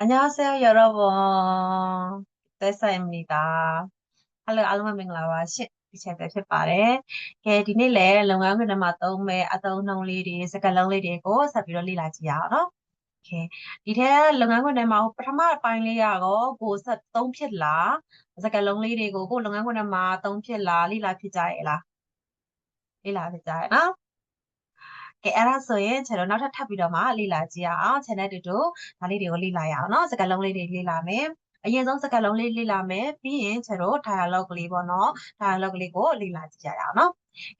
안녕하세요, 여러분. 데사입니다. Hello, အားလုံးပဲမင်္ဂလာပါရှင့်ဒီချက်ပဲဖြစ်ပါတယ်။ကဲဒီနေ့လည်းလုပ်ငန်းခွင်ထဲမှာသုံးမဲ့အသုံးနှုန်းလေးတွေစကားလုံးလေးတွေကိုဆက်ပြီးတော့လေ့လာကြည့်ရအောင်နော်။ Okay ဒီထဲလုပ်ငန်းခွင်ထဲမှာပထမပိုင်းလေးကတော့ကိုဆက်သုံးဖြစ်လားစကားလုံးလေးတွေကိုကိုလုပ်ငန်းခွင်ထဲမှာသုံးဖြစ်လားလေ့လာဖြစ်ကြရဲ့လားလေ့လာဖြစ်ကြရဲ့နော် ကဲအဲ့ဒါဆိုရင်ကျွန်တော်နောက်ထပ်ထပ်ပြီးတော့မှလေ့လာကြည့်ရအောင် channel တူတူဒါလေးတွေကိုလေ့လာရအောင်เนาะစကားလုံးလေးတွေလေ့လာမယ်အရင်ဆုံးစကားလုံးလေးလေ့လာမယ်ပြီးရင်ကျွန်တော် dialogue ကလေးပေါ့เนาะ dialogue ကလေးကိုလေ့လာကြည့်ရအောင်เนาะ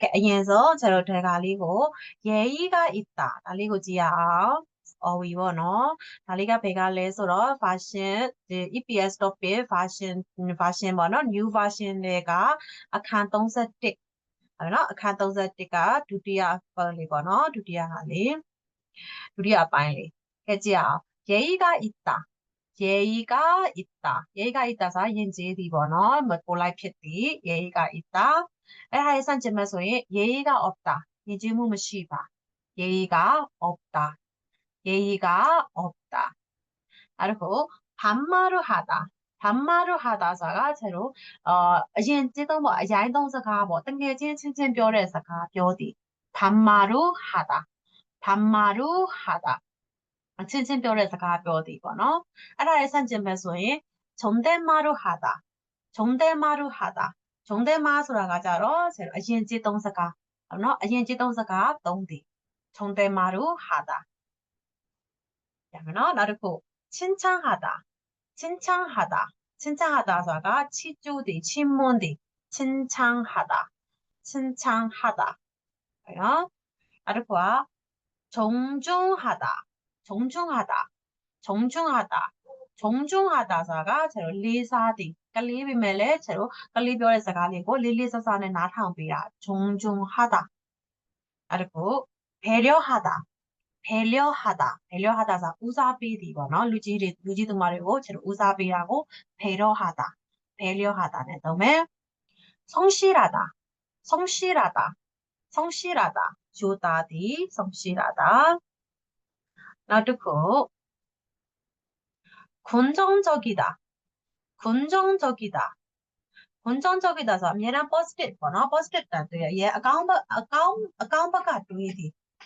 ကဲအရင်ဆုံးကျွန်တော်ဒီကလေးကိုယေဤကဣတာဒါလေးကိုကြည့်ရအောင် or we ပေါ့နော်ဒါလေးကဘယ်ကလဲဆိုတော့ version ဒီ EPS topic version version ပေါ့နော် new version တွေကအခန်း31 အဲ့နော်အခန်း31ကဒုတိယပိုင်းလေးပေါ့နော်ဒုတိယဟာလေဒုတိယပိုင်းလေးကဲကြည့်အောင်예의가있다예의가있다예의가있다ဆိုတာယဉ်ကျေးသည်ပေါ့နော်မပိုလိုက်ဖြစ်သည်예의가있다အဲ့ဒါရဲ့ဆန့်ကျင်ဘက်ဆိုရင်예의가없다ယဉ်ကျေးမှုမရှိပါ예의가없다 예의가없다အဲ့ဒါကို반말을하다 담마로 하다사가 새로 어 이제도 뭐 야이동사가 뭐 등계진 친친 별에서가 별디 담마로 하다 담마로 하다 친친 별에서가 별디 이거는 알아야 산진배 소위 정대마로 하다 정대마로 하다 정대마소라가 자로 새로 이제 동사가 너 이제 동사가 동디 정대마로 하다 그러면 너 나를 칭찬하다 칭찬하다. 칭찬하다사가 치주디, 친문디, 칭찬하다. 칭찬하다. 그요 아르코아 정중하다. 정중하다. 정중하다. 정중하다사가 제로 리사디. 깔리비멜레 제로 깔리비오에서가 아니고 릴리사사는 나타오비라. 정중하다. 아르코 배려하다. 배려하다, 배려하다가 우사비이거나 어? 루지리 루지도 말고, 제로 우사비라고 배려하다, 배려하다네. 다음에 성실하다, 성실하다, 성실하다, 주다디 성실하다. 나두고 긍정적이다, 긍정적이다. 긍정적이다서 얘는 positive 거나? positive 얘 account account account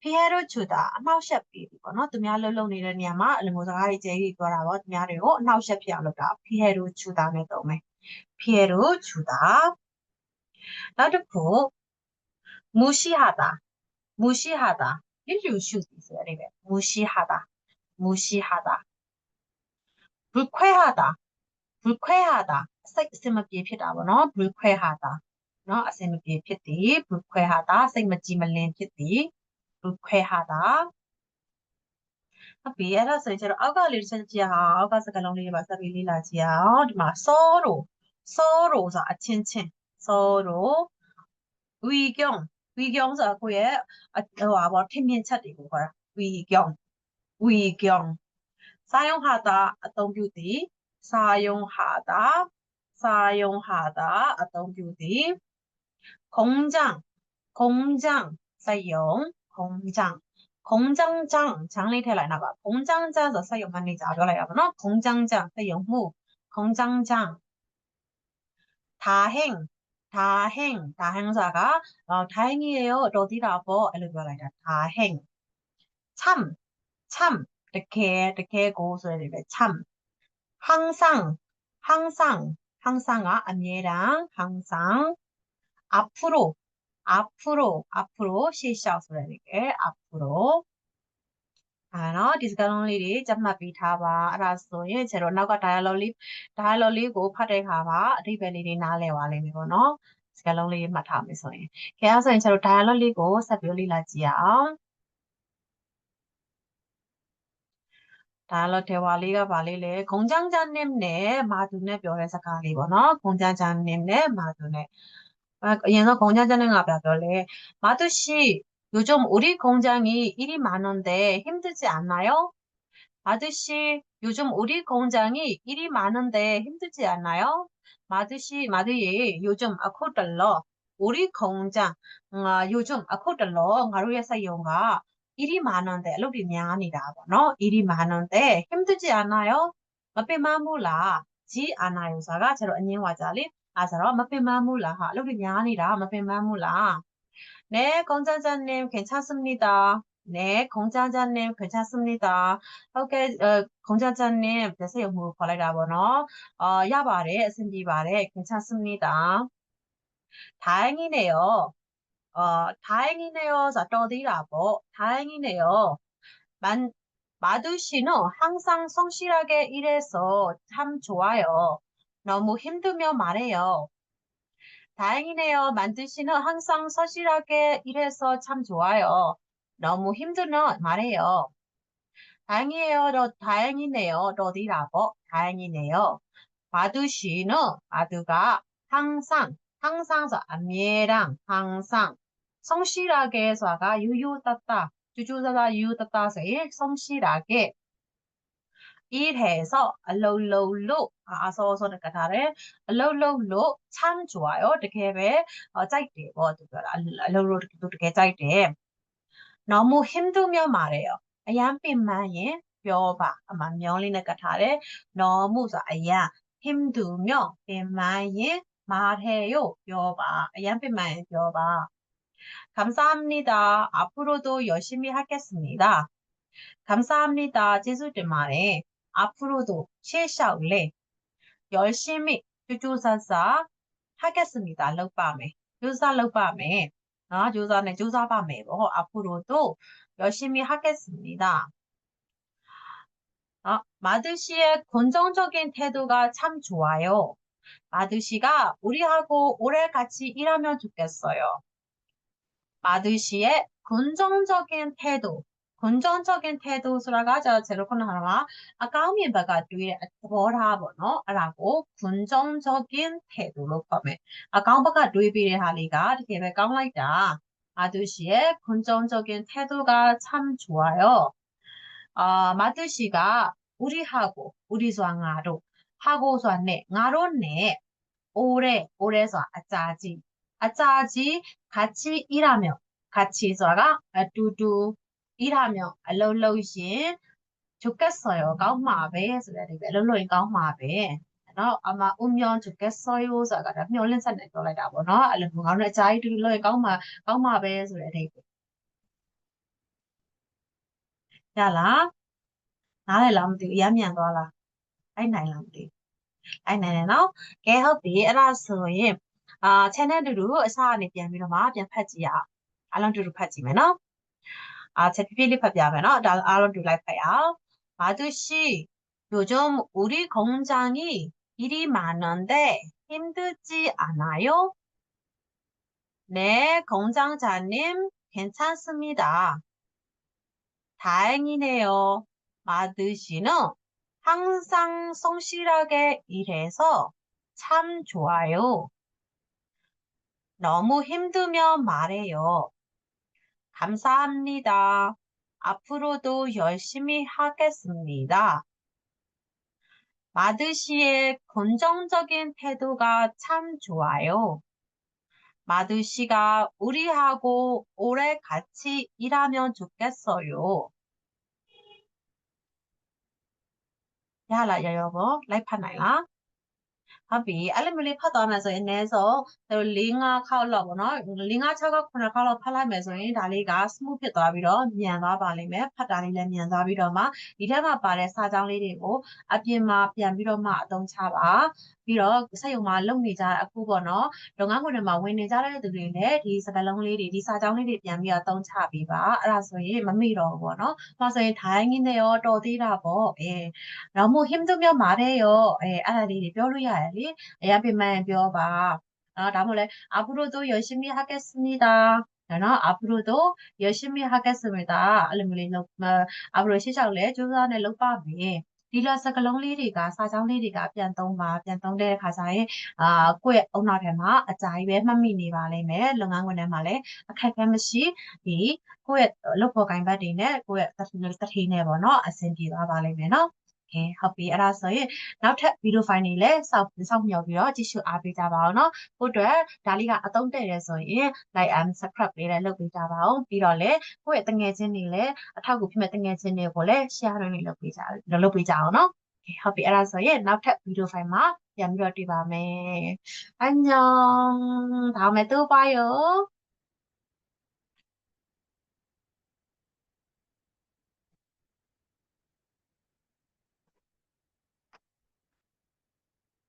ဖီဟဲရိုချူတာအနှောက်ယှက်ပေးပြီပေါ့နော်သူများလှုပ်လှုပ်နေတဲ့နေရာမှာအလမိုစကားတွေကျဲကြီးပြောတာပေါ့သူများတွေကိုအနှောက်ယှက်ဖြစ်အောင်လုပ်တာဖီဟဲရိုချူတာနဲ့သုံးမယ်ဖီဟဲရိုချူတာနောက်တစ်ခုမူရှိဟာတာမူရှိဟာတာလျှူရှုစီဆိုရတယ်ပဲမူရှိဟာတာမူရှိဟာတာဘူခွဲဟာတာဘူခွဲဟာတာစိတ်အစင်မပြေဖြစ်တာပေါ့နော်ဘူခွဲဟာတာနော်အစင်မပြေဖြစ်သည်ဘူခွဲဟာတာစိတ်မကြည်မလင်ဖြစ်သည် ခွဲဟာတာဟုတ်ပြီအဲ့ဒါဆိုရင်ကျတော့အောက်ကလေးတစ်ချက်ကြည့်အောင်အောက်ကစကားလုံးလေးတွေပါဆက်ပြီးလေ့လာကြည့်အောင်ဒီမှာစောရိုစောရိုဆိုတာအချင်းချင်းစောရိုဝီကျုံဝီကျုံဆိုတာကိုယ့်ရဲ့ဟိုဟာပေါ့ထင်မြင်ချက်တွေကိုခေါ်တာဝီကျုံဝီကျုံစာယုံဟာတာအသုံးပြုသည်စာယုံဟာတာစာယုံဟာတာအသုံးပြုသည်공장공장စက်ယုံ 공장. 공장장 장리 태라나 봐 공장장에서 사용 많이 자료라야 봐 공장장 사용후 공장장. 다행 다행 다행사가 어, 다행이에요 어디라고 알려줘라 다행. 참 참 이렇게 이렇게 고소해야 참. 항상 항상 항상아 아니랑 항상. 앞으로 앞으로 앞으로 시작ဆိုတဲ့ကဲ 앞으로 အဲနော်ဒီစကားလုံးလေးတွေကြက်မှတ်ပြီးထားပါအဲ့ဒါဆိုရင်ကျတော့နောက်က dialogue လေး dialogue လေးကိုဖတ်တဲ့အခါမှာအဓိပ္ပာယ်လေးတွေနားလည်ပါလိမ့်မယ်ပေါ့နော်စကားလုံးလေးမှတ်ထားမယ်ဆိုရင်ခဲအဲ့ဆိုရင်ကျတော့ dialogue လေးကိုဆက်ပြီးလေ့လာကြည့်အောင် 다일러 대화လေးက ဘာလေးလဲ 공장장님 네 마두네 뼈의 색깔이 뭐너 공장장님 네 마두네 아, 아, 얘가 공장장애가 별래 마두씨 요즘 우리 공장이 일이 많은데 힘들지 않나요? 마두씨 요즘 우리 공장이 일이 많은데 힘들지 않나요? 마두씨 마두이 요즘 아코달러 우리 공장 어, 요즘 아코달러 가루에서 이용가 일이 많은데 루비 미안이다 너 일이 많은데 힘들지 않아요? 앞에 마무라 지 않아요사가 제로 안녕 와자리 아사로 마페마무라 로그냐니라 마페마무라 네, 공장장님 괜찮습니다. 네, 공장장님 괜찮습니다. 오케이, 어, 공장장님 데세 영국 걸레라보노. 어, 야바레, 신디바레 괜찮습니다. 다행이네요. 어, 다행이네요. 자떠디라보 다행이네요. 만, 마두씨는 항상 성실하게 일해서 참 좋아요. 너무 힘들면 말해요. 다행이네요. 만두 씨는 항상 성실하게 일해서 참 좋아요. 너무 힘들면 말해요. 다행이에요. 너, 다행이네요. 너디라고. 다행이네요. 마두 씨는 마두가 항상 항상 안미랑 항상 성실하게 해서가 유유따따 주주사다 유유따따 서 성실하게 일해서 로로로 아, 아서서니까 그러니까 다를 로로로 참 좋아요. 이렇게 왜 어, 짧게 뭐 로로 이렇게 짧게 너무 힘들면 말해요. 양빈만이 뼈봐 아마 명리니까 그러니까 다를 너무 아야 힘들면 빈만이 말해요. 뼈봐 양빈만이 뼈봐. 감사합니다. 앞으로도 열심히 하겠습니다. 감사합니다. 제수들 말에 앞으로도 실샤울레 열심히 주주사사 하겠습니다. 럭밤에 주사 럭밤에 아 주사네 주사밤에 뭐 앞으로도 열심히 하겠습니다. 아, 마드 씨의 긍정적인 태도가 참 좋아요. 마드 씨가 우리하고 오래 같이 일하면 좋겠어요. 마드 씨의 긍정적인 태도, 건전적인 태도라고 하죠. 제로코나와 아까미 바가 뒤에 보라보노 라고 긍정적인 태도로 꺼메 아까운 바가 뒤에 하리가 이렇게 강하다. 아두씨의 긍정적인 태도가 참 좋아요. 어, 마두씨가 우리하고 우리소와 나로 하고소와 내 나로네 오래 오래서 아짜지 아짜지 같이 일하며 같이 수아가 두두 ပြီးတာမျိုးအလုပ်လုပ်ရင်ချုပ်ကက်ဆော်ရောကောင်းမှာပဲဆိုတဲ့အဓိပ္ပာယ်အလုပ်လုပ်ရင်ကောင်းမှာပဲနော်အမဦးမြောင်းချုပ်ကက်ဆော်ရောဆိုတာကမျောလင့်ဆက်နေပြောလိုက်တာပေါ့နော်အဲ့လိုမျိုးကောင်းတဲ့အကြိုက်တူလို့ရင်ကောင်းမှာကောင်းမှာပဲဆိုတဲ့အဓိပ္ပာယ်ရလားနားလည်လားမသိဘူးအရမ်းမြန်သွားလားအဲ့နိုင်လားမသိဘူးအဲ့နိုင်တယ်နော်ကဲဟုတ်ပြီအဲ့ဒါဆိုရင်အာ channel တူတူအစားအနေပြန်ပြီးတော့မှပြန်ဖတ်ကြည့်ရအောင်အားလုံးတူတူဖတ်ကြည့်မယ်နော် 아, 제피필리 파비아베나, 나, 아론 룰라이파야. 아저씨, 요즘 우리 공장이 일이 많은데 힘들지 않아요? 네, 공장장님, 괜찮습니다. 다행이네요. 마드씨는 항상 성실하게 일해서 참 좋아요. 너무 힘들면 말해요. 감사합니다. 앞으로도 열심히 하겠습니다. 마드씨의 긍정적인 태도가 참 좋아요. 마드씨가 우리하고 오래 같이 일하면 좋겠어요. Ya la, ya yo, la hispana. ဟုတ်ပြီအဲ့လိုမျိုးလေးဖတ်သွားမယ်ဆိုရင်အနည်းဆုံး၄၅ခေါက်လောက်ပေါ့နော်၄၅၆ခေါက်9ခေါက်လောက်ဖတ်လိုက်မယ်ဆိုရင်ဒါလေးက smooth ဖြစ်သွားပြီးတော့မြန်သွားပါလိမ့်မယ်ဖတ်တာလေးလည်းမြန်သွားပြီးတော့မှဒီထက်မှပါတဲ့စာကြောင်းလေးတွေကိုအပြင်မှာပြန်ပြီးတော့မှအသုံးချပါပြီးတော့စက်ရုံမှာလုပ်နေကြတဲ့အခုပေါ့နော်လုပ်ငန်းခွင်တွေမှာဝင်နေကြတဲ့သူတွေလည်းဒီစကားလုံးလေးတွေဒီစာကြောင်းလေးတွေပြန်ပြီးတော့သုံးချပေးပါအဲ့ဒါဆိုရင်မမေ့တော့ဘူးပေါ့နော်။ဒါဆိုရင်ထိုင်းကြီးနဲ့ရောတော်သေးတာပေါ့အဲတော့မို့ဟင်းတို့မြောက်မာတဲ့ရောအဲအဲ့ဒါလေးတွေပြောလို့ရတယ်လေအရာပြမှန်ပြောပါနော်ဒါမှမဟုတ်လဲအပူရိုတိုယောရှိမီဟာကက်စနီတာနော်အပူရိုတိုယောရှိမီဟာကက်စနီတာအဲ့လိုမျိုးလေးလောက်အပူရိုရှိချောက်လဲစူးစမ်းနဲ့လောက်ပါမယ်ဒီလိုစကလုံးလေးတွေကစာချောင်းလေးတွေကပြန်သုံးပါပြန်သုံးတဲ့အခါကျရင်အာကိုယ့်ရဲ့အုံနောက်ထဲမှာအကြိုက်ပဲမှတ်မိနေပါလိမ့်မယ်လုပ်ငန်းဝင်ထဲမှာလည်းအခက်အခဲမရှိဒီကိုယ့်ရဲ့လုပ်ဖို့ဂိုင်ဘတ်တွေနဲ့ကိုယ့်ရဲ့တထိနဲ့ပေါ့နော်အဆင်ပြေသွားပါလိမ့်မယ်နော် ခင်ဟုတ်ပြီအဲ့ဒါဆိုရင်နောက်ထပ်ဗီဒီယိုဖိုင်တွေလည်းစောက်စောက်မျှော်ပြီးတော့ကြည့်ရှုအားပေးကြပါအောင်နော်ကိုအတွက်ဒါလေးကအသုံးတည့်ရဲဆိုရင် like and subscribe လေးလည်းလုပ်ပေးကြပါအောင်ပြီးတော့လည်းကိုယ့်ရဲ့တငယ်ချင်းတွေလည်းအထောက်အကူဖြစ်မဲ့တငယ်ချင်းတွေကိုလည်း share တွေလုပ်ပေးကြလုပ်ပေးကြအောင်နော်ဟုတ်ပြီအဲ့ဒါဆိုရင်နောက်ထပ်ဗီဒီယိုဖိုင်မှာပြန်ပြီးတော့တွေ့ပါမယ်။အညာဒါမဲ့တော့ပါရော